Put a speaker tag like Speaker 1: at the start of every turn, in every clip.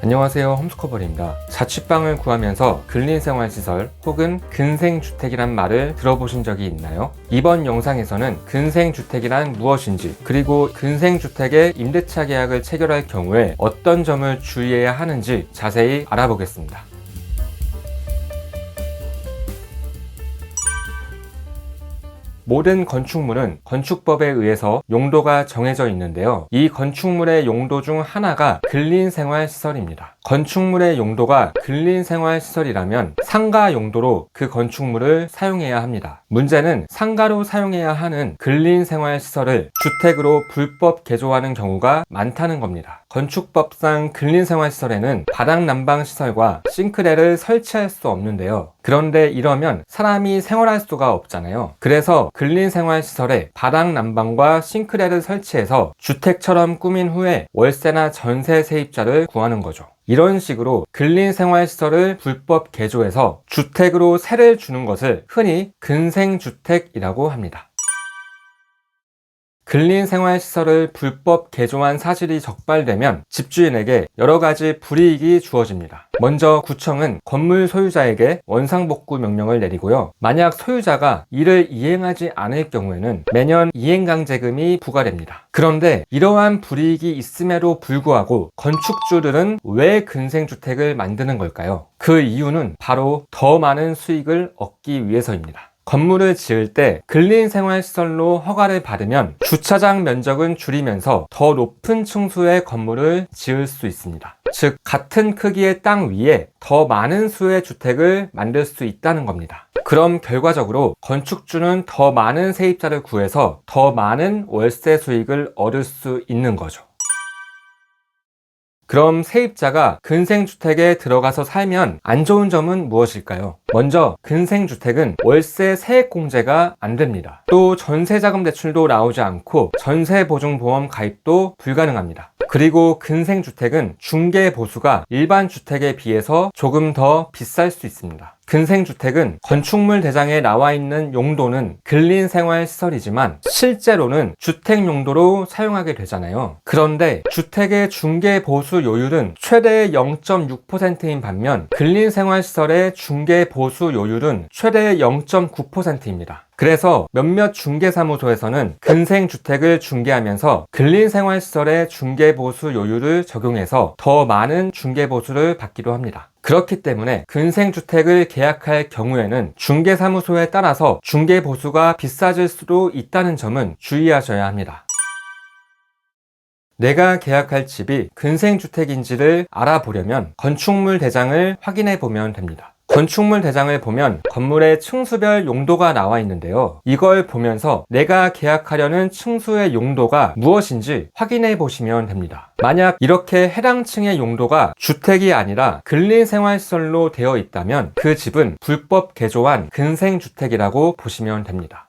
Speaker 1: 안녕하세요. 홈스커버입니다. 자취방을 구하면서 근린생활시설 혹은 근생주택이란 말을 들어보신 적이 있나요? 이번 영상에서는 근생주택이란 무엇인지 그리고 근생주택의 임대차 계약을 체결할 경우에 어떤 점을 주의해야 하는지 자세히 알아보겠습니다 모든 건축물은 건축법에 의해서 용도가 정해져 있는데요. 이 건축물의 용도 중 하나가 근린생활시설입니다. 건축물의 용도가 근린 생활 시설이라면 상가 용도로 그 건축물을 사용해야 합니다. 문제는 상가로 사용해야 하는 근린 생활 시설을 주택으로 불법 개조하는 경우가 많다는 겁니다. 건축법상 근린 생활 시설에는 바닥 난방 시설과 싱크대를 설치할 수 없는데요. 그런데 이러면 사람이 생활할 수가 없잖아요. 그래서 근린 생활 시설에 바닥 난방과 싱크대를 설치해서 주택처럼 꾸민 후에 월세나 전세 세입자를 구하는 거죠. 이런 식으로 근린생활시설을 불법 개조해서 주택으로 세를 주는 것을 흔히 근생주택이라고 합니다. 근린 생활시설을 불법 개조한 사실이 적발되면 집주인에게 여러 가지 불이익이 주어집니다. 먼저 구청은 건물 소유자에게 원상복구 명령을 내리고요. 만약 소유자가 이를 이행하지 않을 경우에는 매년 이행강제금이 부과됩니다. 그런데 이러한 불이익이 있음에도 불구하고 건축주들은 왜 근생주택을 만드는 걸까요? 그 이유는 바로 더 많은 수익을 얻기 위해서입니다. 건물을 지을 때 근린 생활시설로 허가를 받으면 주차장 면적은 줄이면서 더 높은 층수의 건물을 지을 수 있습니다. 즉, 같은 크기의 땅 위에 더 많은 수의 주택을 만들 수 있다는 겁니다. 그럼 결과적으로 건축주는 더 많은 세입자를 구해서 더 많은 월세 수익을 얻을 수 있는 거죠. 그럼 세입자가 근생주택에 들어가서 살면 안 좋은 점은 무엇일까요? 먼저 근생주택은 월세 세액공제가 안 됩니다. 또 전세자금 대출도 나오지 않고 전세보증보험 가입도 불가능합니다. 그리고 근생주택은 중개보수가 일반 주택에 비해서 조금 더 비쌀 수 있습니다. 근생주택은 건축물 대장에 나와 있는 용도는 근린생활시설이지만 실제로는 주택 용도로 사용하게 되잖아요. 그런데 주택의 중개보수 요율은 최대 0.6%인 반면 근린생활시설의 중개보수 요율은 최대 0.9%입니다. 그래서 몇몇 중개사무소에서는 근생주택을 중개하면서 근린생활시설의 중개보수 요율을 적용해서 더 많은 중개보수를 받기도 합니다. 그렇기 때문에 근생주택을 계약할 경우에는 중개사무소에 따라서 중개보수가 비싸질 수도 있다는 점은 주의하셔야 합니다. 내가 계약할 집이 근생주택인지를 알아보려면 건축물 대장을 확인해 보면 됩니다. 건축물 대장을 보면 건물의 층수별 용도가 나와 있는데요. 이걸 보면서 내가 계약하려는 층수의 용도가 무엇인지 확인해 보시면 됩니다. 만약 이렇게 해당 층의 용도가 주택이 아니라 근린생활시설로 되어 있다면 그 집은 불법 개조한 근생주택이라고 보시면 됩니다.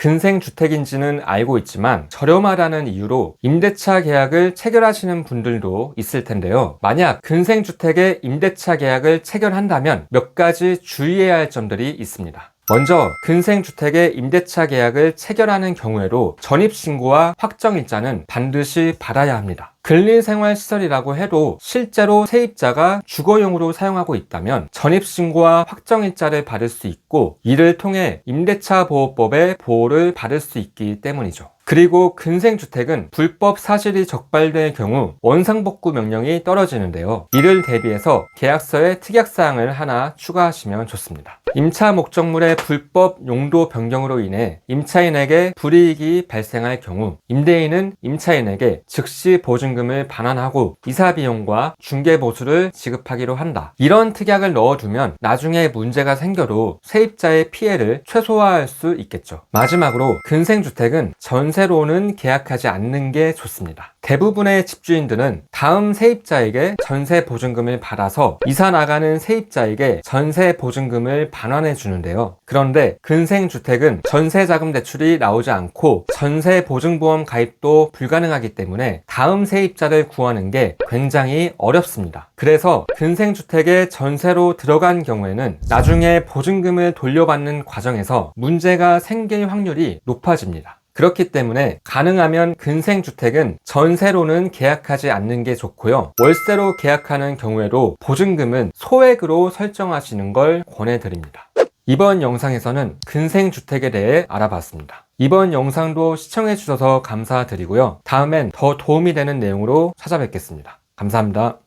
Speaker 1: 근생 주택인지는 알고 있지만 저렴하다는 이유로 임대차 계약을 체결하시는 분들도 있을 텐데요. 만약 근생 주택의 임대차 계약을 체결한다면 몇 가지 주의해야 할 점들이 있습니다. 먼저 근생주택의 임대차 계약을 체결하는 경우에도 전입신고와 확정일자는 반드시 받아야 합니다. 근린생활시설이라고 해도 실제로 세입자가 주거용으로 사용하고 있다면 전입신고와 확정일자를 받을 수 있고 이를 통해 임대차 보호법의 보호를 받을 수 있기 때문이죠. 그리고 근생주택은 불법 사실이 적발될 경우 원상복구 명령이 떨어지는데요. 이를 대비해서 계약서에 특약사항을 하나 추가하시면 좋습니다. 임차 목적물의 불법 용도 변경으로 인해 임차인에게 불이익이 발생할 경우 임대인은 임차인에게 즉시 보증금을 반환하고 이사 비용과 중개 보수를 지급하기로 한다. 이런 특약을 넣어두면 나중에 문제가 생겨도 세입자의 피해를 최소화할 수 있겠죠. 마지막으로 근생주택은 전세로는 계약하지 않는 게 좋습니다. 대부분의 집주인들은 다음 세입자에게 전세 보증금을 받아서 이사 나가는 세입자에게 전세 보증금을 반환해 주는데요. 그런데 근생주택은 전세자금 대출이 나오지 않고 전세 보증보험 가입도 불가능하기 때문에 다음 세입자를 구하는 게 굉장히 어렵습니다. 그래서 근생주택에 전세로 들어간 경우에는 나중에 보증금을 돌려받는 과정에서 문제가 생길 확률이 높아집니다. 그렇기 때문에 가능하면 근생주택은 전세로는 계약하지 않는 게 좋고요. 월세로 계약하는 경우에도 보증금은 소액으로 설정하시는 걸 권해드립니다. 이번 영상에서는 근생주택에 대해 알아봤습니다. 이번 영상도 시청해주셔서 감사드리고요. 다음엔 더 도움이 되는 내용으로 찾아뵙겠습니다. 감사합니다.